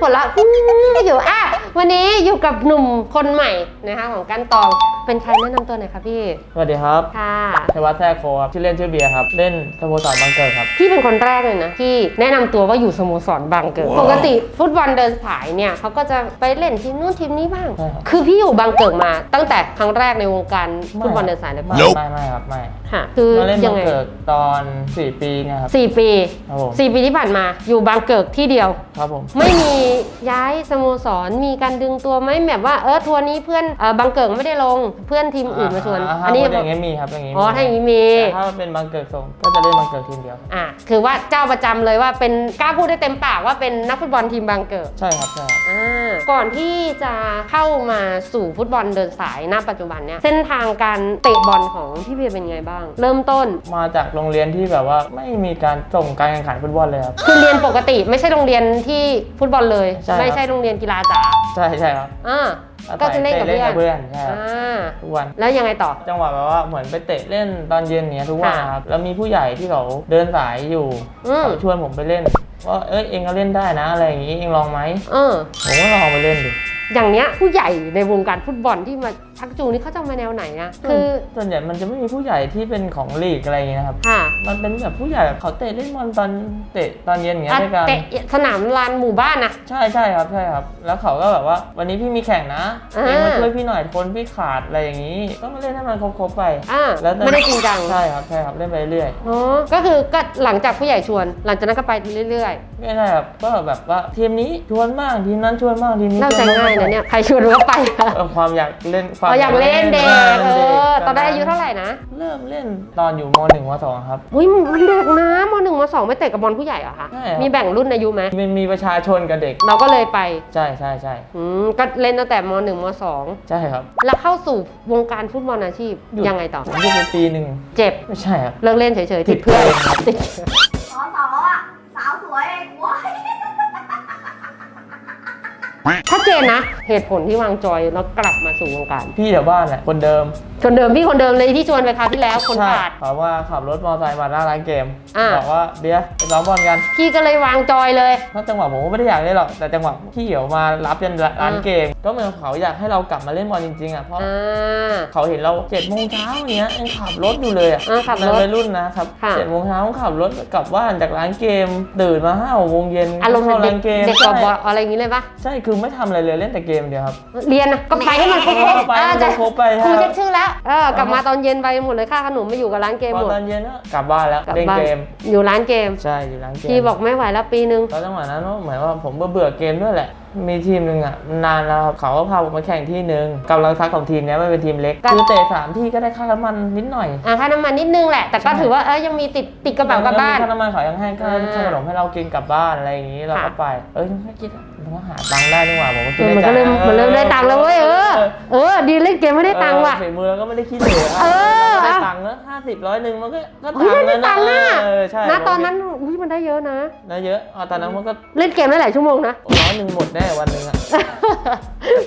หัวเราะอยู่อะ วันนี้อยู่กับหนุ่มคนใหม่นะคะของกันตองเป็นใครแนะนำตัวหน่อยคะพี่สวัสดีครับค่ะชัยวัฒน์แท้โคครับ ชื่อเล่นชื่อเบียร์ครับ เล่นสโมสรบางเกิดครับ พี่เป็นคนแรกเลยนะที่แนะนำตัวว่าอยู่สโมสรบางเกิดปกติฟุตบอลเดินสายเนี่ยเขาก็จะไปเล่นทีมนู้นทีมนี้บ้าง ใช่ครับ คือพี่อยู่บางเกิดมาตั้งแต่ครั้งแรกในวงการฟุตบอลเดินสายเลยไม่ป่ะไม่ไม่ครับไม่ค่ะคือมาเล่นยับางงไงเกิดตอน 4 ปีเนะครับ สี่ปีครับผม สี่ปีที่ผ่านมาอยู่บางเกิดที่เดียว ครับผม ไม่มีย้ายสโมสรมีการดึงตัวไหมแบบว่าเออทัวร์นี้เพื่อนเออบางเกิดไม่ได้ลงเพื่อนทีมอื่นมาชวนอ่าอันนี้ถ้าพูดอย่างงี้มีครับอย่างงี้อ๋อถ้าอย่างนี้มีแต่ถ้าเป็นบางเกิดส่งก็จะเล่นบางเกิดทีมเดียวอะคือว่าเจ้าประจำเลยว่าเป็นกล้าพูดได้เต็มปากว่าเป็นนักฟุตบอลทีมบางเกิดใช่ครับใช่ครับอ่าก่อนที่จะเข้ามาสู่ฟุตบอลเดินสายณปัจจุบันเนี่ยเส้นทางการเตะบอลของพี่เบียร์เป็นไงบ้าง เริ่มต้นมาจากโรงเรียนที่แบบว่าไม่มีการส่งการแข่งขันฟุตบอลเลยครับคือเรียนปกติไม่ใช่โรงเรียนที่ฟุตบอลเลยใช่ครับไม่ใช่โรงเรียนกีฬาจ๋าใช่ใช่ครับอ่าก็จะเล่นกับเล่นเพื่อกันบเพื่อนใช่ครับอ่าทุกวันแล้วยังไงต่อ จังหวะแบบว่าเหมือนไปเตะเล่นตอนเย็นเนี้ยทุกวันค่ะนะครับแล้วมีผู้ใหญ่ที่เขาเดินสายอยู่อืมเขาชวนผมไปเล่นว่าเอ้ยเองก็เล่นได้นะอะไรอย่างงี้เองลองไหมเออผมก็ลองไปเล่นดู อย่างเนี้ยผู้ใหญ่ในวงการฟุตบอลที่มาชักจูงนี่เขาจะมาแนวไหนนะคือส่วนใหญ่มันจะไม่มีผู้ใหญ่ที่เป็นของลีกอะไรอย่างเงี้ยนะครับ ค่ะมันเป็นแบบผู้ใหญ่แบบเขาเตะเล่นบอลตอนเตะตอนเย็นอย่างเงี้ยอะด้วยกัน เตะสนามลานหมู่บ้านนะ ใช่ใช่ครับใช่ครับ แล้วเขาก็แบบว่า วันนี้พี่มีแข่งนะอ่า เองมาช่วยพี่หน่อยคนพี่ขาดอะไรอย่างงี้ ก็มาเล่นให้มันครบๆไป อ่าแล้วแต่ไม่ได้จริงจังใช่ครับใช่ครับเล่นไปเรื่อยอ๋อก็คือก็หลังจากผู้ใหญ่ชวน หลังจากนั้นก็ไปเรื่อย ไม่ใช่ครับก็แบบว่าทีมนี้ชวนบ้างทีมนั้นชวนบ้างทีมๆนี้น่าชใจวนบ้ง่ายนะเนี่ยใครชวนก็ไปอะเออความอยากเล่นความเราอยากเล่นเด็กเเออด็กตอนนั้นอายุเท่าไหร่นะเริ่มเล่นตอนอยู่มหนึ่งมสองครับ อุ้ยมันเด็กนะมหนึ่งมสองไม่เตะกับบอลผู้ใหญ่เหรอคะ ใช่ครับ มีแบ่งรุ่นอายุไหม มันมีประชาชนกับเด็ก เราก็เลยไปใช่ใช่ใช่อืมก็เล่นตั้งแต่มหนึ่งมสองใช่ครับแล้วเข้าสู่วงการฟุตบอลอาชีพหยุดยังไงต่อ ผมหยุดไปปีหนึ่งเจ็บ ไม่ใช่ครับ เลิกเล่นเฉยๆติดเพื่อนติดเพื่อนติดสอสออะ สาวสวยโว้ย ชัด เจนนะเหตุผลที่วางจอยแล้วกลับมาสู่วงการพี่แถวบ้านแหละคนเดิม คนเดิมพี่คนเดิมเลยที่ชวนไปคราวที่แล้วคนใช่ขาดเขาว่าขับรถมอเตอร์ไซค์มาหน้าร้านเกม อ่า บอกว่าเบียร์ไปซ้อมบอลกันพี่ก็เลยวางจอยเลยเพราะจังหวะผมก็ไม่ได้อยากเล่นหรอก แต่จังหวะพี่เหี่ยวมารับยันร้านเกม ก็เหมือนเขาอยากให้เรากลับมาเล่นบอลจริงๆอะ เพราะอ่า เขาเห็นเราเจ็ดโมงเช้าอย่างเงี้ยยังขับรถอยู่เลยอะอ่าขับรถในวัยรุ่นนะครับค่ะ เจ็ดโมงเช้าขับรถกลับบ้านจากร้านเกม ตื่นมาห้าหกโมงเย็นอารมณ์เข้าเด็ร้ากนเกมเด็กกใช่บบอะไรอย่างนี้เลยปะ ใช่คือไม่ทำอะไรเลยเล่นแต่เกมเดียวครับ เรียนนะก็ไปให้มันครบเออไปๆอ่าให้มันจะครบไปครูคเช็รัคบชื่อแล้วเออกลับมาตอนเย็นไปหมดเลยค่าขนมมาอยู่กับร้านเกมพอหมดตอนเย็นก็กลับบ้านแล้วกลับเล่นบ้านเกม อยู่ร้านเกมใช่อยู่ร้านเกมพี่บอกไม่ไหวแล้วปีนึง แล้วจังหวะนั้นเหมือนว่าผมเบื่อๆเกมด้วยแหละ มีทีมหนึ่งอะนานแล้วครับเขาก็พาผมมาแข่งที่หนึ่งกำลังทักของทีมเนี้ยไม่เป็นทีมเล็กก็คือเตะสามที่ก็ได้ค่าน้ำมันนิดหน่อยอ่าค่าน้ำมันนิดนึงแหละ แต่ก็ใช่ถือว่าเออยังมีติดติดกระเป๋ากลับบ้านค่าน้ำมันเขายังให้ก็อ่า ค่าขนมให้เรากินกลับบ้านอะไรอย่างงี้เราก็ค่ะไป เอ้ยไม่คิดอะ มันก็หาตังค์ได้นี่หว่าผมก็คิเอดอในมันใจก็เริ่มมันเริ่มได้ตังค์แล้วเว้ยเออเออ ดีเล่นเกมไม่ได้ตังค์ว่ะ เออฝีมือเราก็ไม่ได้คิดเหลือเออ ได้ตังค์แล้วห้าสิบร้อยหนึ่งมันก็ก็เฮ้ยตังค์ได้แล้วตังค์นะน่ะเออใช่นะตอนนั้นอุ้ยมันได้เยอะนะได้เยอะเอาตอนนั้นมันก็เล่นเกมได้หลายชั่วโมงนะ ร้อยหนึ่งหมดแน่วันหนึ่งอะ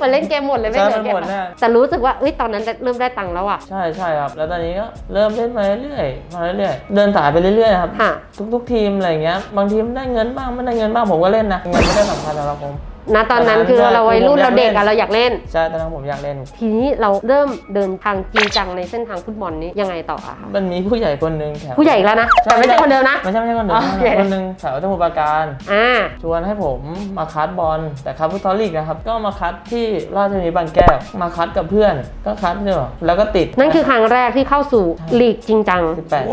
มันเล่นเกมหมดเลยไม่ใช่เหลือเกมันหมมดแน่แต่รู้สึกว่าเอ้ยตอนนั้นเริ่มได้ตังค์แล้วอะ ใช่ใช่ครับ แล้วตอนนี้ก็เริ่มเล่นมาเรื่อยๆมาเรื่อยๆเดินสายไปเรื่อยๆครับ ค่ะ ทุกๆทีมอะไรอย่างเงี้ย บางทีมได้เงินบ้างไม่ได้เงินบ้างผมก็เล่นนะเงินไม่ได้สำคัญสำหรับผม ณตอนนั้นคือเราวัยรุ่นเราเด็กอะเราอยากเล่น ใช่ตอนนั้นผมอยากเล่น ทีนี้เราเริ่มเดินทางจริงจังในเส้นทางฟุตบอลนี้ยังไงต่ออะคะมันมีผู้ใหญ่คนหนึ่งแถวผู้ใหญ่อีกแล้วนะแต่ไม่ใช่คนเดิมนะไม่ใช่ไม่ใช่คนเดิมโอเคคนหนึ่งแถวสมุทรปราการอ่าชวนให้ผมมาคัดบอลแต่คัดฟุตซอลลีกนะครับก็มาคัดที่ราชบุรีบางแก้วมาคัดกับเพื่อนก็คัดเนี่ยแล้วก็ติดนั่นคือครั้งแรกที่เข้าสู่ลีกจริงจังสิบแปด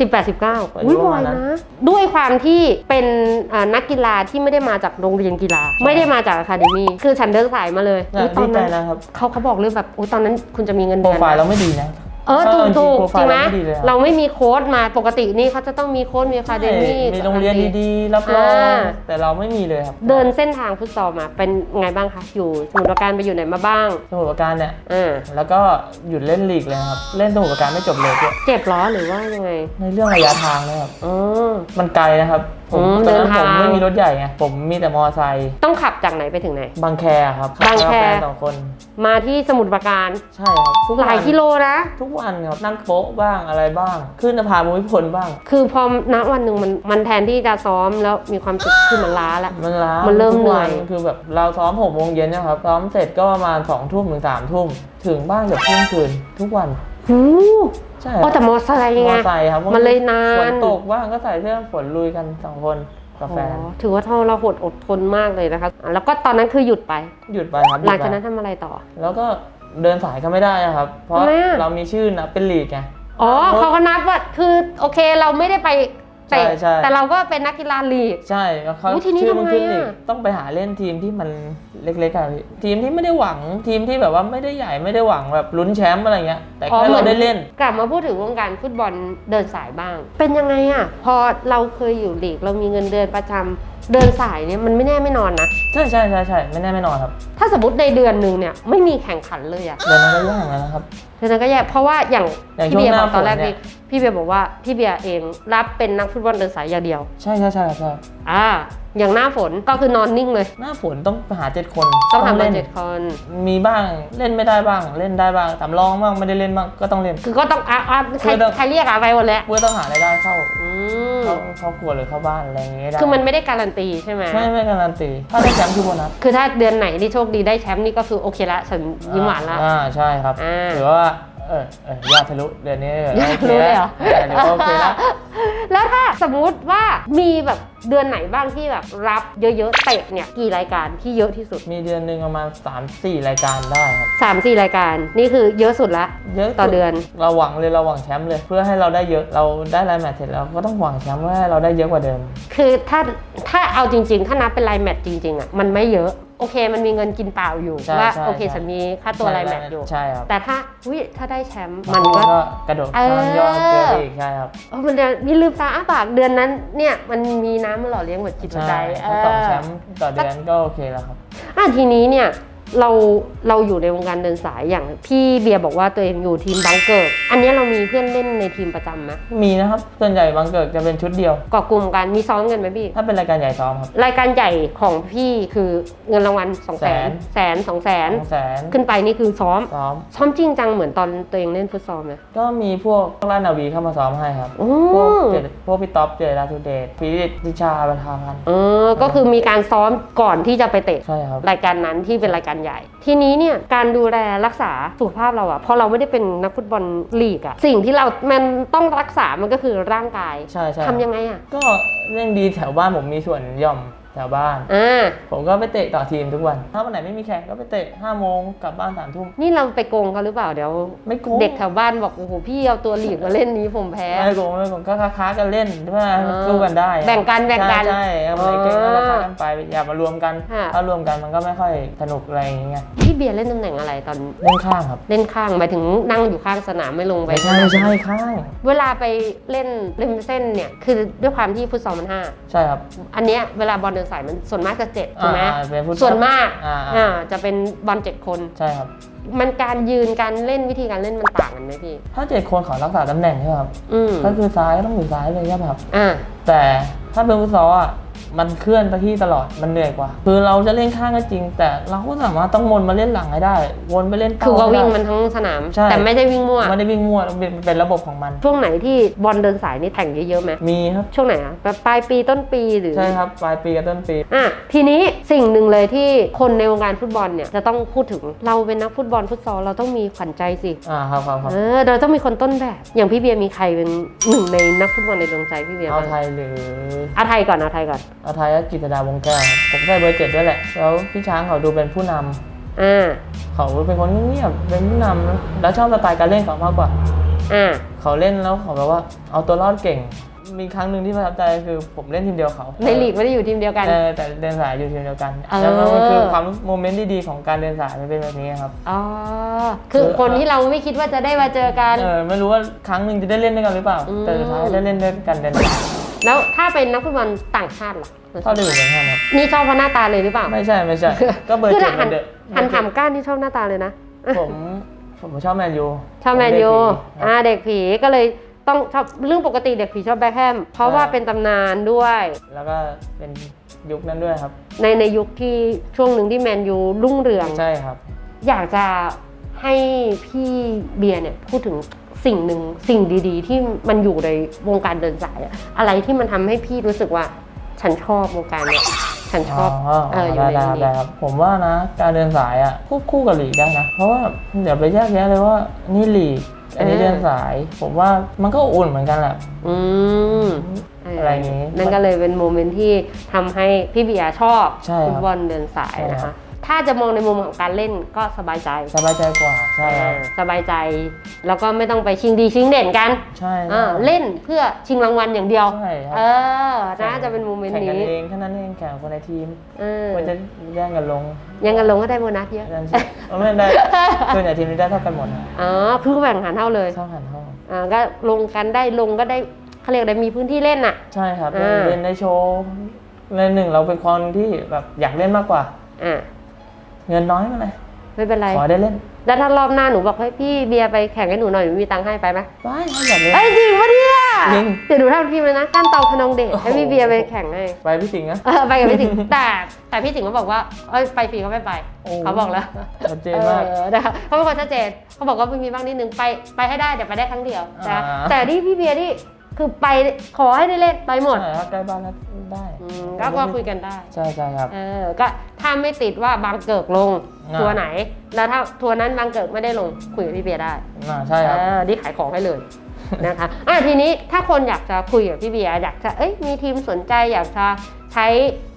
18 19อายุอุ้ยปบ่ระอมายณนั้นะนด้วยความที่เป็นอ่านักกีฬาที่ไม่ได้มาจากโรงเรียนกีฬา ไม่ได้มาจากอะคาเดมี่คือฉันเดินสายมาเลยเนี่ยอุ๊ยตอดีนใจนั้นนะครับเขาเขาบอกเลยแบบโอ้ยตอนนั้นคุณจะมีเงินโปรเดือนไฟล์เรานะไม่ดีนะ เออถูกถูกโปรไฟจริล์งไหมเราไม่ดีเลยอะเราไม่มีโค้ดมาปกตินี่เขาจะต้องมีโค้ดมีอะคาเดมี่มีโรงเรียนดีๆรับรองอ่าแต่เราไม่มีเลยครับ เดินเส้นทางฟุตซอลมาเป็นไงบ้างคะอยู่สมุทรปราการไปอยู่ไหนมาบ้าง สมุทรปราการเนี่ยอ่าแล้วก็หยุดเล่นลีกเลยครับเล่นสมุทรปราการไม่จบเลยด้วยเจ็บล้อหรือว่ายังไงในเรื่องระยะทางนะครับอ๋อมันไกลนะครับ ผมอืมตอนนั้นเดินผทางมไม่มีรถใหญ่ไงผมมีแต่มอไซค์ต้องขับจากไหนไปถึงไหน บางแคครับบางแคขักับฟนสองคน มาที่สมุทรปราการ ใช่ครับทุกหลายวันกิโลนะ ทุกวันครับนั่งโป๊ะบ้างอะไรบ้าง ขึ้นสะพานภูมิพลบ้าง คือพอณวันหนึ่งมันมันแทนที่จะซ้อมแล้วมีความสุขคือมันล้าแล้วมันล้ามันเริ่มทุกวัเหนื่อยคือแบบเราซ้อมหกโมงเย็นนะครับซ้อมเสร็จก็ประมาณสองทุ่มถึงสามทุ่มถึงบ้านเกือบเที่ยงคืนทุกวัน หูใช่อ๋อแต่มอไซค์มไง อไซค์ครับมันเลยนาน ฝนตกบ้างก็ใส่เสื้อฝนลุยกันสองคนกับแฟน อ๋อถือว่าเราหดอดทนมากเลยนะคะอะแล้วก็ตอนนั้นคือหยุดไป หยุดไปครับหลังจากยุดไปนั้นทำอะไรต่อ แล้วก็เดินสายก็ไม่ได้อะครับ เพราะทำไมอะ เรามีชื่อนะเป็นลีกไง อ๋อเขาก็นับว่าคือโอเคเราไม่ได้ไป เตะใช่ใช่ แต่เราก็เป็นนักกีฬาลีก ใช่แล้วเขาอุ๊ยทีนี้ชื่อมันทำไงขึ้นลีกอะ ต้องไปหาเล่นทีมที่มันเล็กๆอะพี่ทีมที่ไม่ได้หวังทีมที่แบบว่าไม่ได้ใหญ่ไม่ได้หวังแบบลุ้นแชมป์อะไรเงี้ย แต่อ๋อแค่เหมืเราอนได้เล่น กลับมาพูดถึงวงการฟุตบอลเดินสายบ้าง เป็นยังไงอะพอเราเคยอยู่ลีก เรามีเงินเดือนประจำเดินสายเนี่ยมันไม่แน่ไม่นอนนะ ใช่ใช่ใช่ใช่ไม่แน่ไม่นอนครับถ้าสมมติในเดือนหนึ่งเนี่ยไม่มีแข่งขันเลยอะเดือนนั้นก็ยากแล้วนะครับเดือนนั้นก็แย่เพราะว่าอย่างอย่างพี่เบียร์ช่บวองกตอนแรกหน้าฝนเนี่นี่ย พี่เบียร์บอกว่าพี่เบียร์เองรับเป็นนักฟุตบอลเดินสายอย่างเดียว ใช่ใช่ใช่ใช่อ่า อย่างหน้าฝนก็คือนอนนิ่งเลย หน้าฝนต้องไปหาเจ็ดคนต้องทำมาเล่นเจ็ดคน มีบ้างเล่นไม่ได้บ้าง เล่นได้บ้างสำรองบ้างไม่ได้เล่นบ้างก็ต้องเล่น คือก็ต้องอะอะใครคือต้อง ใครเรียกอะไปหมดแล้วเพื่อต้องหารายได้เข้าอืมเข้าครอบครัวหรือเข้าบ้านอะไรอย่างเงี้ยได้คือมันไม่ได้การันตีใช่ไหมไม่ไม่การันตี ถ้าได้แชมป์คือโบนัสคือถ้าเดือนไหนที่โชคดีได้แชมป์นี่ก็คือโอเคละฉันยิ้มหวานละ อ่าใช่ครับอ่า หรือว่า เออเออยอดทะลุเดือนนี้เออยอดโอเคทะลุเลยแล้เหรวอเออเดี๋ยวก็โอเคแล้ว แล้วถ้าสมมุติว่ามีแบบเดือนไหนบ้างที่แบบรับเยอะๆเตะเนี่ยกี่รายการที่เยอะที่สุดมีเดือนหนึ่งประมาณ 3 4 รายการได้ครับ3 4รายการนี่คือเยอะสุดละเยอะสุต่อเดือน เราหวังเลยเราหวังแชมป์เลย เพื่อให้เราได้เยอะเราได้รายแมตช์เสร็จแล้วก็ต้องหวังแชมป์ว่าให้เราได้เยอะกว่าเดิม คือถ้าถ้าเอาจริง ๆ ถ้านับเป็นรายแมตช์จริงๆอะมันไม่เยอะ โอเคมันมีเงินกินเปล่าอยู่ ใช่ว่าใช่โอเคใช่ ฉันมีค่าตัวรายแมตช์อยู่ ใช่ครับแต่ถ้าวิถ้าได้แชมป์มัมันนก็ก็ กระโดดเออ ข้ามยอดเกินอีกใช่ครับเออมันจะมีลืมตาอ้าปากเดือนนั้นเนี่ยมันมีน้ำมาหล่อเลี้ยงหัวจิตหัวใจใช่เอถ้าต่ออแชมป์ต่อเดือนก็โอเคแล้วครับ อะทีนี้เนี่ย เราเราอยู่ในวงการเดินสายอย่างพี่เบียร์บอกว่าตัวเองอยู่ทีมบังเกิร์อันนี้เรามีเพื่อนเล่นในทีมประจำไหมมีนะครับ ส่วนใหญ่บางเกิดจะเป็นชุดเดียวก่อกลุ่มกันมีซ้อมกันไหมพี่ ถ้าเป็นรายการใหญ่ซ้อมครับ รายการใหญ่ของพี่คือเงินรางวัล2 0 0 0 0แสนแสนสองแสนสองแสนขึ้นไปนี่คือซ้อม ซ้อม ซ้อมจริงจังเหมือนตอนตัวเองเล่นฟุตซอลไหมก็มีพวกร้านนาวีเข้ามาซ้อมให้ครับโอ้พวกเจดพวกพี่ท็อปเจราทุเดชพีริติชาประธานพันธ์เออก็คือมีการซ้อมก่อนที่จะไปเตะใช่ครับรายการนั้นที่เป็นรายการใหญ่ ทีนี้เนี่ยการดูแลรักษาสุขภาพเราอะเพราะเราไม่ได้เป็นนักฟุตบอลลีกอะสิ่งที่เรา มันต้องรักษามันก็คือร่างกายใช่ใช่ทำยังไงอะก็เล่นดีแถวบ้านผมมีส่วนหย่อม แถวบ้าน อ่า ผมก็ไปเตะต่อทีมทุกวัน ถ้าวันไหนไม่มีแข่งก็ไปเตะ5โมงกลับบ้าน3ทุ่ม นี่เราไปโกงเขาหรือเปล่าเดี๋ยว ไม่โกง เด็กแถวบ้านบอกโอ้โหพี่เอาตัวลีกมาเล่นนี้ผมแพ้ ไม่โกงไม่โกงก็ค้าๆกันเล่นเพื่อให้มันสู้กันได้แบ่งกันแบ่งกันใช่ใช่เอาไหนเก่งก็ราคากันไปอย่ามารวมกันค่ะ ถ้ารวมกันมันก็ไม่ค่อยสนุกอะไรอย่างเงี้ยพี่เบียร์เล่นตำแหน่งอะไรตอนเล่นข้างครับเล่นข้างหมายถึงนั่งอยู่ข้างสนามไม่ลงไป ไม่ใช่ไม่ใช่ข้าง เวลาไปเล่นริมเส้นเนี่ย คือด้วยความที่ฟุตซอลมันห้า ใช่ครับ อันเนี้ยเวลาบอลเดินสายมันส่วนมากจะเจ็ดใช่ไหมอ่าเป็นฟุตซอลส่วนมากอ่า อ่าจะเป็นบอลเจ็ดคน ใช่ครับ มันการยืนการเล่นวิธีการเล่นมันต่างกันไหมพี่ ถ้าเจ็ดคนเขารักษาตำแหน่งใช่ไหมครับ อืมก็คือซ้ายก็ต้องอยู่ซ้ายเลยใช่ไหมครับ อ่าแต่ถ้าเป็นฟุตซอลอะ มันเคลื่อนไปที่ตลอดมันเหนื่อยกว่า คือเราจะเล่นข้างก็จริง แต่เราก็สามารถต้องวนมาเล่นหลังให้ได้ วนไปเล่นเป้คือว่าวิ่งให้ได้มันทั้งสนาม ใช่ แต่ไม่ได้วิ่งมั่ว ไม่ได้วิ่งมั่วมันเป็นเป็นระบบของมัน ช่วงไหนที่บอลเดินสายนี่แข่งเยอะๆไหมมีครับ ช่วงไหนอะแบบปลายปีต้นปีหรือ ใช่ครับปลายปีกับต้นปี อะทีนี้สิ่งหนึ่งเลยที่คนในวงการฟุตบอลเนี่ยจะต้องพูดถึงเราเป็นนักฟุตบอลฟุตซอลเราต้องมีขวัญใจสิ อ่าครับครับครับเออเราต้องมีคนต้นแบบ อย่างพี่เบียร์มีใครเป็นหนึ่งในนักฟุตบอลในดวงใจพี่เบียร์เอาบ้างไทยหรือ เอาไทยก่อนเอาไทยก่อนเอาไทยก็กิตดาวงแก้วครับผมใส่เบอร์เจ็ดด้วยแหละ แล้วพี่ช้างเขาดูเป็นผู้นำอ่า เขาเป็นคนเงียบๆเป็นผู้นำแล้วชอบสไตล์การเล่นเขามากกว่า อ่า เขาเล่นแล้วเขาแบบว่าเอาตัวรอดเก่ง มีครั้งหนึ่งที่ประทับใจคือผมเล่นทีมเดียวเขาในลีกไม่ได้อยู่ทีมเดียวกัน เออแต่เดินสายอยู่ทีมเดียวกันเออ แล้วมันคือความโมเมนต์ที่ดีของการเดินสายมันเป็นแบบนี้ครับอ๋อคือคือคนที่เราไม่คิดว่าจะได้มาเจอกัน เออไม่รู้ว่าครั้งหนึ่งจะได้เล่นด้วยกันหรือเปล่า อืม แต่สุดท้ายได้เล่นด้วยกันเดินสาย แล้วถ้าเป็นนักฟุตบอลต่างชาติล่ะเข้าได้อยู่เหมือนกันครับ นี่ชอบเพราะหน้าตาเลยหรือเปล่า ไม่ใช่ไม่ใช่ ก็เบอร์คือเจ็ดหัเหมือนเดิมหันถามก้านที่ชอบหน้าตาเลยนะ ผมผมชอบแมนยู ชอบแมนยูผมเด็กผีอ่าเด็กผีก็เลยต้องชอบเรื่องปกติเด็กผีชอบแบ็คแฮมเพราะว่าเป็นตำนานด้วย แล้วก็เป็นยุคนั้นด้วยครับ ในในยุคที่ช่วงหนึ่งที่แมนยูรุ่งเรือง ใช่ครับ อยากจะให้พี่เบียร์เนี่ยพูดถึง สิ่งหนึ่งสิ่งดีๆ ที่มันอยู่ในวงการเดินสายอะอะไรที่มันทำให้พี่รู้สึกว่าฉันชอบวงการเนี่ยฉันชอบเอออยู่ได้ในได้นี้ได้ครับผมว่านะ การเดินสายอะควบคู่กับลีกได้นะ เพราะว่าอย่าไปแยกแยะเลยว่านี่ลีกอันนี้เดินสาย ผมว่ามันก็อุ่นเหมือนกันแหละ อืมเอะไรอย่างงี้นั่นก็เลยเป็นโมเมนต์ที่ทำให้พี่เบียร์ชอบใช่ครับ ฟุตบอลเดินสายใช่นะครัคะบ ถ้าจะมองในมุมของการเล่นก็สบายใจสบายใจกว่าใช่ครับอ่าสบายใจ แล้วก็ไม่ต้องไปชิงดีชิงเด่นกันใช่อ่าเล่นเพื่อชิงรางวัลอย่างเดียวใช่ครัเออน่าจะเป็นโมเมนต์แข่งกันนี้เองแค่นั้นเองแข่งคนในทีมเออมันจะแย่งกันลงยังกันลงก็ได้โบนัสเยอะนั่นสิเอาไม่ได้ส่วนใหญ่ทีมนี้ได้เท่ากันหมดนะอ๋อคือแบ่งหันเท่าเลยเท่ากันเท่ากันอ่าก็ลงกันได้ลงก็ได้เขาเรียกอะไรมีพื้นที่เล่นน่ะ ใช่ครับอ่าเล่นได้โชว์ในหนึ่งเราเป็นคนที่แบบอยากเล่นมากกว่าอ่า เงินน้อยมาเลยไม่เป็นไร ขอได้เล่นแล้วถ้ารอบหน้าหนูบอกให้พี่เบียร์ไปแข่งให้หนูหน่อยหนูมีตังค์ให้ไปไหมได้ครับอยากเล่น เอ้ยจริงปะเนี่ยจริงเดี๋ยวหนูทำทีมเลยนะก้านตองพนองเดชโอ้โหให้พี่เบียร์ไปแข่งให้ไปพี่สิงห์นะ เออไปกับพี่สิงห์แต่แต่พี่สิงห์ก็บอกว่าเอ้ยไปฟรีเขาไม่ไปโอ้ เขาบอกแล้วชัดเจนมาก เออนะคะเขาเป็นคนชัดเจนเขาบอกว่าไม่มีบ้างนิดนึงไปไปให้ได้แต่ไปได้ครั้งเดียวนะอ่า แต่ที่พี่เบียร์นี่ คือไปขอให้ได้เล่นไปหมดใช่ครับใกล้บ้านก็ได้อืมก็ก็คุยกันได้ ใช่ใช่ครับ เออ ก็ถ้าไม่ติดว่าบางเกิกลงอ่า ทัวร์ไหน แล้วถ้าทัวร์นั้นบางเกิกไม่ได้ลงคุยกับพี่เบียร์ได้อ่าใช่ครับ เออนี่ขายของให้เลย นะคะอะทีนี้ถ้าคนอยากจะคุยกับพี่เบียร์อยากจะเอ้ยมีทีมสนใจอยากจะใช้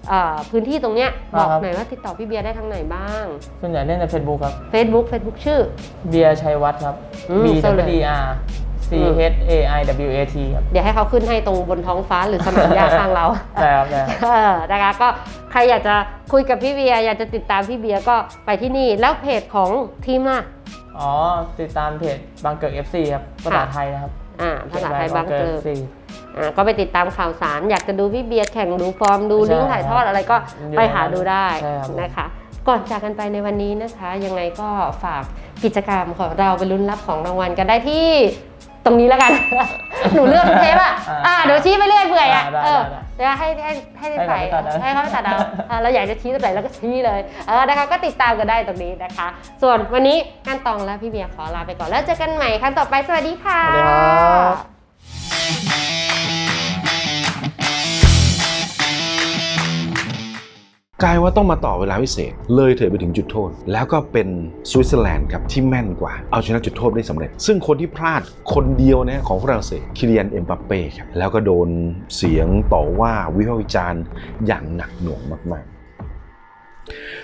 เอ่อพื้นที่ตรงเนี้ยบอกครับ หน่อยว่าติดต่อพี่เบียร์ได้ทางไหนบ้าง ส่วนใหญ่เล่นใน Facebook ครับ Facebook Facebook ชื่อ เบียร์ชัยวัฒน์ครับ อืม B เสิร์ช W เลย D R C H A I W A T ครับ เดี๋ยวให้เขาขึ้นให้ตรงบนท้องฟ้าหรือสนามหญ้าข้างเราได้ครับได้ครับ เออนะคะก็ใครอยากจะคุยกับพี่เบียร์อยากจะติดตามพี่เบียร์ก็ไปที่นี่แล้วเพจของทีมล่ะ อ๋อ ติดตามเพจบางเกิด FC ครับ ภาษาไทยนะครับอ่าภาษาไทยบางเกิด FC อ่าก็ไปติดตามข่าวสาร อยากจะดูพี่เบียร์แข่งดูฟอร์มดูใช่ลิงก์ถ่ายทอดอะไรก็อยู่ไปหาดูได้ใช่ครับนะคะ ก่อนจากกันไปในวันนี้นะคะ ยังไงก็ฝากกิจกรรมของเราไปลุ้นรับของรางวัลกันได้ที่ ตรงนี้แล้วกัน หนูเลือกเทปอะอ่าอ่าเดี๋ยวชี้ไปเรื่อยเปื่อยอะได้เออได้เดี๋ยวให้ให้ให้ให้ใส่เขาไปตัดเอาให้เขาไปตัดเอาอ่าเราอยากจะชี้ตรงไหนเราก็ชี้เลยเออนะคะก็ติดตามกันได้ตรงนี้นะคะ ส่วนวันนี้การตองและพี่เบียร์ขอลาไปก่อนแล้วเจอกันใหม่ครั้งต่อไปสวัสดีค่ะ กลายว่าต้องมาต่อเวลาพิเศษ เลยเถิดไปถึงจุดโทษ แล้วก็เป็นสวิตเซอร์แลนด์ครับที่แม่นกว่า เอาชนะจุดโทษได้สำเร็จ ซึ่งคนที่พลาดคนเดียวนะของฝรั่งเศสคิเลียนเอ็มบัปเป้ครับแล้วก็โดนเสียงต่อว่าวิพากษ์วิจารณ์อย่างหนักหน่วงมากๆ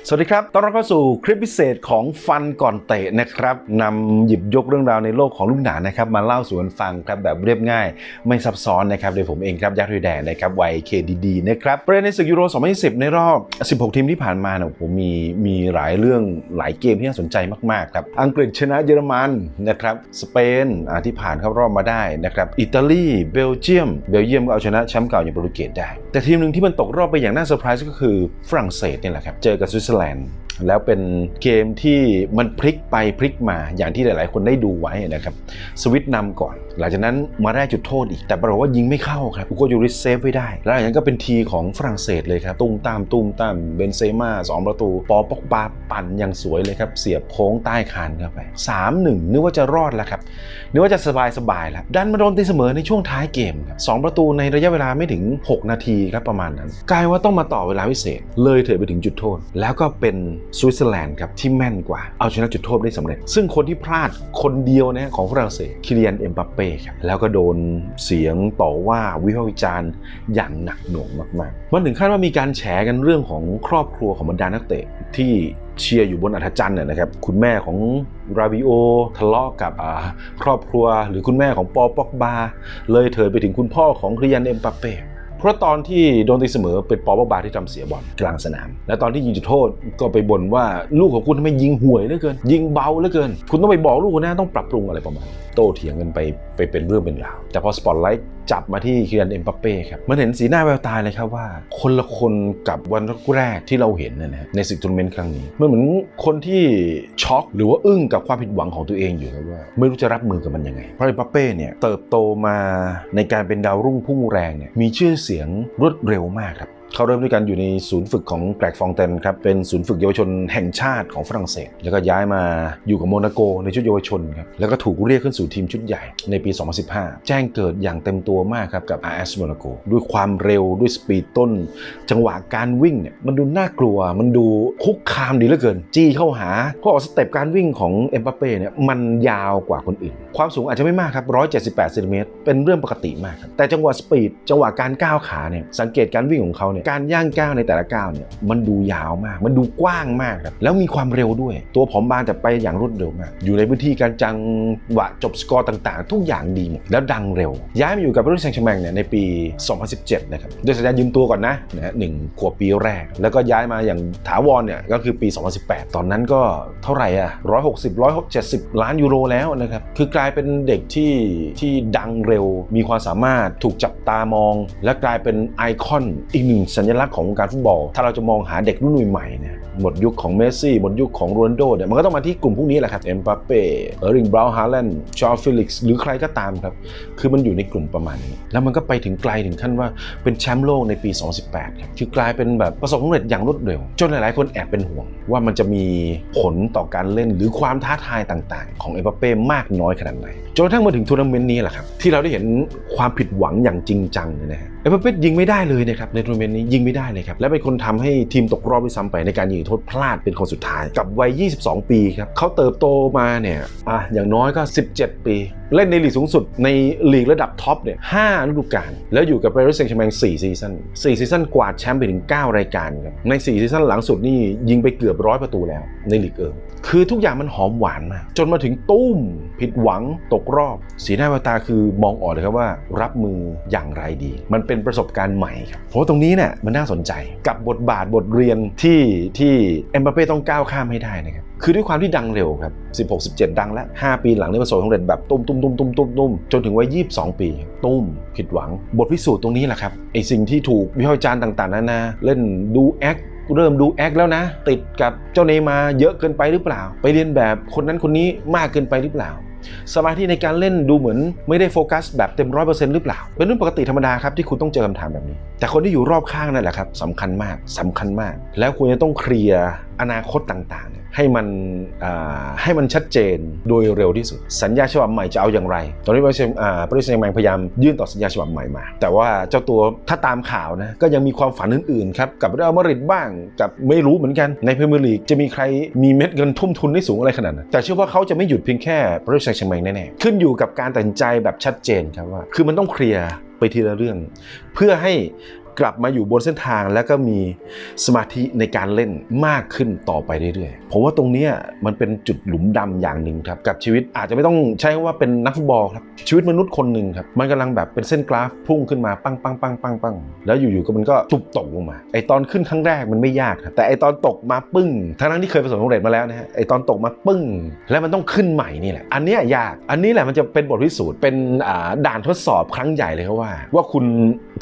สวัสดีครับ ต้อนรับเข้าสู่คลิปพิเศษของฟันก่อนเตะนะครับนำหยิบยกเรื่องราวในโลกของลูกหนานะครับ มาเล่าสู่กันฟังครับแบบเรียบง่าย ไม่ซับซ้อนนะครับ โดยผมเองครับยักษ์ด้วยแดงนะครับวัยเคดีๆนะครับ ประเด็นในศึกยูโร 2020 ในรอบ 16 ทีมที่ผ่านมาเนี่ยผมมีมีหลายเรื่องหลายเกมที่น่าสนใจมาก ๆ ครับ อังกฤษชนะเยอรมันนะครับ สเปนที่ผ่านเข้ารอบมาได้นะครับ อิตาลี เบลเยียม เบลเยียมก็เอาชนะแชมป์เก่าอย่างโปรตุเกสได้ แต่ทีมหนึ่งที่มันตกรอบไปอย่างน่าเซอร์ไพรส์ก็คือฝรั่งเศสเนี่ยแหละครับเจ ke Switzerland. แล้วเป็นเกมที่มันพลิกไปพลิกมาอย่างที่หลาย ๆ คนได้ดูไว้นะครับสวิตนำก่อน หลังจากนั้นมาได้จุดโทษอีก แต่ปรากฏว่ายิงไม่เข้าครับอุโกยูริสเซฟไว้ได้ แล้วหลังจากนั้นก็เป็นทีของฝรั่งเศสเลยครับตุ้มตามตุ้มตามเบนเซม่าสองประตูปอปอกบาปั่นอย่างสวยเลยครับเสียบโค้งใต้คานเข้าไป3-1นึกว่าจะรอดแล้วครับนึกว่าจะสบายสบายแล้วดันมาโดนตีเสมอในช่วงท้ายเกมครับสองประตูในระยะเวลาไม่ถึง 6 นาทีครับประมาณนั้น กลายว่าต้องมาต่อเวลาพิเศษ เลยเถิดไปถึงจุดโทษ แล้วก็เป็นสวิตเซอร์แลนด์ครับที่แม่นกว่า เอาชนะจุดโทษได้สำเร็จ ซึ่งคนที่พลาดคนเดียวนะของฝรั่งเศสคิเลียนเอ็มบัปเป้ครับแล้วก็โดนเสียงต่อว่าวิพากษ์วิจารณ์อย่างหนักหน่วงมากๆมันถึงขั้นว่ามีการแฉกันเรื่องของครอบครัวของบรรดานักเตะที่เชียร์อยู่บนอัธจันทร์เนี่ยนะครับคุณแม่ของราบิโอทะเลาะกับครอบครัว หรือคุณแม่ของปอปอกบาเลยเถิดไปถึงคุณพ่อของคริยันเอ็มบัปเป้ เพราะตอนที่โดนตีเสมอเป็นปอบบาที่ทำเสียบอลกลางสนาม และตอนที่ยิงจุดโทษก็ไปบ่นว่าลูกของคุณทำไมยิงห่วยเหลือเกิน ยิงเบาเหลือเกิน คุณต้องไปบอกลูกคุณนะต้องปรับปรุงอะไรประมาณ โต้เถียงกันไปไปเป็นเรื่องเป็นราวแต่พอสปอตไลท์ จับมาที่คีรันเอ็มบัปเป้ครับมันเห็นสีหน้าแววตาเลยครับว่า คนละคนกับวันแรกที่เราเห็นนะฮะในศึกทัวร์นาเมนต์ครั้งนี้มันเหมือนคนที่ช็อกหรือว่าอึ้งกับความผิดหวังของตัวเองอยู่ครับว่าไม่รู้จะรับมือกับมันยังไงเพราะเอ็มบัปเป้เนี่ยเติบโตมาในการเป็นดาวรุ่งพุ่งแรงเนี่ยมีชื่อเสียงรวดเร็วมากครับ เขาเริ่มด้วยกันอยู่ในศูนย์ฝึกของแกรกฟองเตนครับ เป็นศูนย์ฝึกเยาวชนแห่งชาติของฝรั่งเศส แล้วก็ย้ายมาอยู่กับโมนาโกในชุดเยาวชนครับ แล้วก็ถูกเรียกขึ้นสู่ทีมชุดใหญ่ในปี 2015 แจ้งเกิดอย่างเต็มตัวมากครับกับ RS Monaco ด้วยความเร็วด้วยสปีดต้น จังหวะการวิ่งเนี่ยมันดูน่ากลัว มันดูคุกคามดีเหลือเกิน จี้เข้าหาเพราะสเต็ปการวิ่งของเอ็มบัปเป้เนี่ยมันยาวกว่าคนอื่น ความสูงอาจจะไม่มากครับ 178เซนติเมตรเป็นเรื่องปกติมากครับแต่จังหวะสปีดจังหวะการก้าวขาเนี่ยสังเกตการวิ่งของเขาเนี่ยการย่างก้าวในแต่ละก้าวเนี่ยมันดูยาวมาก มันดูกว้างมากครับแล้วมีความเร็วด้วย ตัวผอมบางแต่ไปอย่างรวดเร็วมาก อยู่ในพื้นที่การจังหวะจบสกอร์ต่างๆ ทุกอย่างดีหมดแล้วดังเร็ว ย้ายมาอยู่กับปารีสแซงต์แชร์แมงเนี่ยในปี 2017 นะครับด้วยสัญญายืมตัวก่อนนะนะฮะหนึ่งขวบปีแรก แล้วก็ย้ายมาอย่างถาวรเนี่ยก็คือปี 2018 ตอนนั้นก็เท่าไหร่อะ160 170 ล้านยูโรแล้วนะครับคือกลายเป็นเด็กที่ที่ดังเร็ว มีความสามารถถูกจับตามอง และกลายเป็นไอคอนอีกหนึ่งสัญลักษณ์ของวงการฟุตบอล ถ้าเราจะมองหาเด็กรุ่นใหม่เนี่ยหมดยุคของเมสซี่หมดยุคของโรนโดเนี่ยมันก็ต้องมาที่กลุ่มพวกนี้แหละครับเอ็มบัปเป้เออริงบราวน์ฮาร์แลนด์จอร์ฟิลิกซ์หรือใครก็ตามครับ คือมันอยู่ในกลุ่มประมาณนี้ แล้วมันก็ไปถึงไกลถึงขั้นว่าเป็นแชมป์โลกในปี 2018 ครับคือกลายเป็นแบบประสบความสำเร็จอย่างรวดเร็ว จนหลายๆ คนแอบเป็นห่วง ว่ามันจะมีผลต่อการเล่นหรือความท้าทายต่างๆ ของเอ็มบัปเป้มากน้อยขนาดไหนจนกระทั่งมาถึงทัวร์นาเมนต์นี้แหละครับที่เราได้เห็นความผิดหวังอย่างจริงจังเลยนะฮะเอ็มบัปเป้ยิงไม่ได้เลยนะครับในทัวร์นาเมนต์นี้ยิงไม่ได้เลยครับและเป็นคนทำให้ทีมตกรอบด้วยซ้ำไปในการยิงโทษพลาดเป็นคนสุดท้าย กับวัย 22 ปีครับเขาเติบโตมาเนี่ยอะอย่างน้อยก็ 17 ปี เล่นในลีกสูงสุดในลีกระดับท็อปเนี่ยห้าฤดูกาลแล้วอยู่กับปารีสแซงชแมง4ซีซั่น4ซีซันกวาดแชมป์ไปถึง 9 รายการครับใน4ซีซันหลังสุดนี่ยิงไปเกือบร้อยประตูแล้วในลีกเอิง คือทุกอย่างมันหอมหวานมากจนมาถึงตุ้ม ผิดหวังตกรอบ สีหน้าแววตาคือมองออกเลยครับว่า รับมืออย่างไรดี มันเป็นประสบการณ์ใหม่ครับเพราะตรงนี้เนี่ยมันน่าสนใจกับบทบาทบทเรียนที่ที่เอ็มบัปเป้ต้องก้าวข้ามให้ได้นะครับคือด้วยความที่ดังเร็วครับ 16 17 ดังแล้ว 5 ปีหลังนี่ประสบความสำเร็จแบบตุ้มตุ้มตุ้มตุ้มตุ้มตุ้มจนถึงวัย22 ปี ตุ้มผิดหวัง บทพิสูจน์ตรงนี้แหละครับไอสิ่งที่ถูกวิพากษ์วิจารณ์ต่าง ๆนานาเล่นดูแอค เริ่มดูแอคแล้วนะ ติดกับเจ้าเนยมาเยอะเกินไปหรือเปล่า ไปเรียนแบบคนนั้นคนนี้มากเกินไปหรือเปล่า สมาธิในการเล่นดูเหมือนไม่ได้โฟกัสแบบเต็มร้อยเปอร์เซ็นต์หรือเปล่า เป็นเรื่องปกติธรรมดาครับที่คุณต้องเจอคำถามแบบนี้ แต่คนที่อยู่รอบข้างนั่นแหละครับสำคัญมากสำคัญมาก แล้วคุณจะต้องเคลียร์อนาคตต่างๆ ให้มันให้มันชัดเจนโดยเร็วที่สุด สัญญาฉบับใหม่จะเอาอย่างไร ตอนนี้บริษัทอ่าบริษัทแมงพยายามยื่นต่อสัญญาฉบับใหม่มา แต่ว่าเจ้าตัวถ้าตามข่าวนะก็ยังมีความฝันอื่นๆครับกับเรอัลมาดริดบ้างกับไม่รู้เหมือนกันในพรีเมียร์ลีกจะมีใครมีเม็ดเงินทุ่มทุนได้สูงอะไรขนาดนั้นแต่เชื่อว่าเขาจะไม่หยุดเพียงแค่บริษัทแมงแน่ๆขึ้นอยู่กับการตัดสินใจแบบชัดเจนครับว่า คือมันต้องเคลียร์ไปทีละเรื่อง เพื่อให้ กลับมาอยู่บนเส้นทางแล้วก็มีสมาธิในการเล่นมากขึ้นต่อไปเรื่อยๆผมว่าตรงนี้มันเป็นจุดหลุมดำอย่างหนึ่งครับกับชีวิตอาจจะไม่ต้องใช้คำว่าเป็นนักฟุตบอลครับชีวิตมนุษย์คนหนึ่งครับมันกำลังแบบเป็นเส้นกราฟพุ่งขึ้นมาปังปังปังปังปังแล้วอยู่ๆก็มันก็จุบตกลงมาไอตอนขึ้นครั้งแรกมันไม่ยากครับแต่ไอตอนตกมาปึ้งทั้งๆที่เคยประสบความสำเร็จมาแล้วนะฮะไอตอนตกมาปึ้ง แล้วมันต้องขึ้นใหม่นี่แหละ อันเนี้ยยากอันนี้แหละมันจะเป็นบทพิสูจน์เป็นอ่าด่านทดสอบครั้งใหญ่เลยครับว่า ว่าคุณ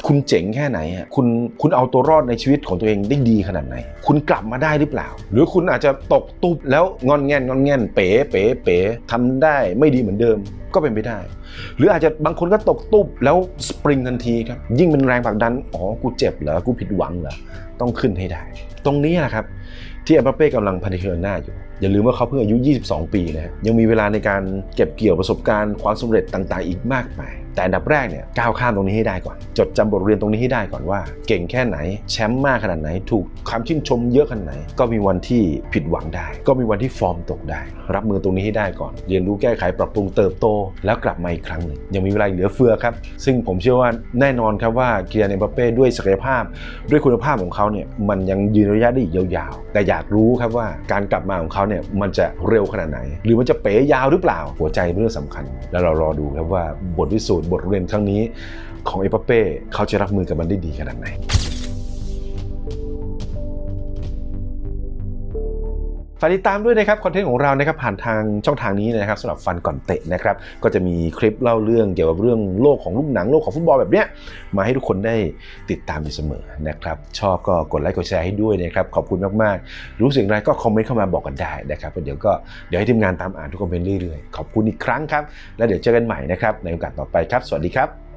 คุณเจ๋งแค่ไหนอะคุณคุณเอาตัวรอดในชีวิตของตัวเองได้ดีขนาดไหน คุณกลับมาได้หรือเปล่า หรือคุณอาจจะตกตุบแล้วงอนแงนงอนแงนเป๋เป๋เป๋ทำได้ไม่ดีเหมือนเดิมก็เป็นไปได้ หรืออาจจะบางคนก็ตกตุบแล้วสปริงทันทีครับยิ่งเป็นแรงผลักดันอ๋อกูเจ็บเหรอกูผิดหวังเหรอต้องขึ้นให้ได้ ตรงนี้แหละครับที่อัปเป้กำลังพันเชิญหน้าอยู่ อย่าลืมว่าเขาเพิ่งอายุ 22 ปีนะฮะยังมีเวลาในการเก็บเกี่ยวประสบการณ์ความสำเร็จต่างๆ อีกมากมาย แต่อันดับแรกเนี่ยก้าวข้ามตรงนี้ให้ได้ก่อน จดจำบทเรียนตรงนี้ให้ได้ก่อนว่า เก่งแค่ไหน แชมป์มากขนาดไหน ถูกคำชื่นชมเยอะขนาดไหน ก็มีวันที่ผิดหวังได้ ก็มีวันที่ฟอร์มตกได้ รับมือตรงนี้ให้ได้ก่อน เรียนรู้แก้ไขปรับปรุงเติบโต แล้วกลับมาอีกครั้งหนึ่งยังมีเวลาเหลือเฟือครับ ซึ่งผมเชื่อว่าแน่นอนครับว่าเกียร์เนมบัปเป้ด้วยศักยภาพ ด้วยคุณภาพของเขาเนี่ยมันยังยืนระยะได้อีกยาวๆ แต่อยากรู้ครับว่าการกลับมาของเขาเนี่ยมันจะเร็วขนาดไหน หรือมันจะเป๋ยาวหรือเปล่าหัวใจเป็นเรื่องสำคัญ แล้วเรารอดูครับว่าบทพิสูจน์บทเรียนครั้งนี้ของเอเปเป้เขาจะรับมือกับมันได้ดีขนาดไหน ฝากติดตามด้วยนะครับคอนเทนต์ของเรานะครับผ่านทางช่องทางนี้นะครับสำหรับฟันก่อนเตะนะครับก็จะมีคลิปเล่าเรื่องเกี่ยวกับเรื่องโลกของลูกหนังโลกของฟุตบอลแบบเนี้ยมาให้ทุกคนได้ติดตามอยู่เสมอนะครับชอบก็กดไลค์กดแชร์ให้ด้วยนะครับขอบคุณมากๆ รู้สึกอย่างไรก็คอมเมนต์เข้ามาบอกกันได้นะครับเดี๋ยวก็เดี๋ยวให้ทีมงานตามอ่านทุกคอมเมนต์เรื่อยๆขอบคุณอีกครั้งครับแล้วเดี๋ยวเจอกันใหม่นะครับในโอกาสต่อไปครับ สวัสดีครับ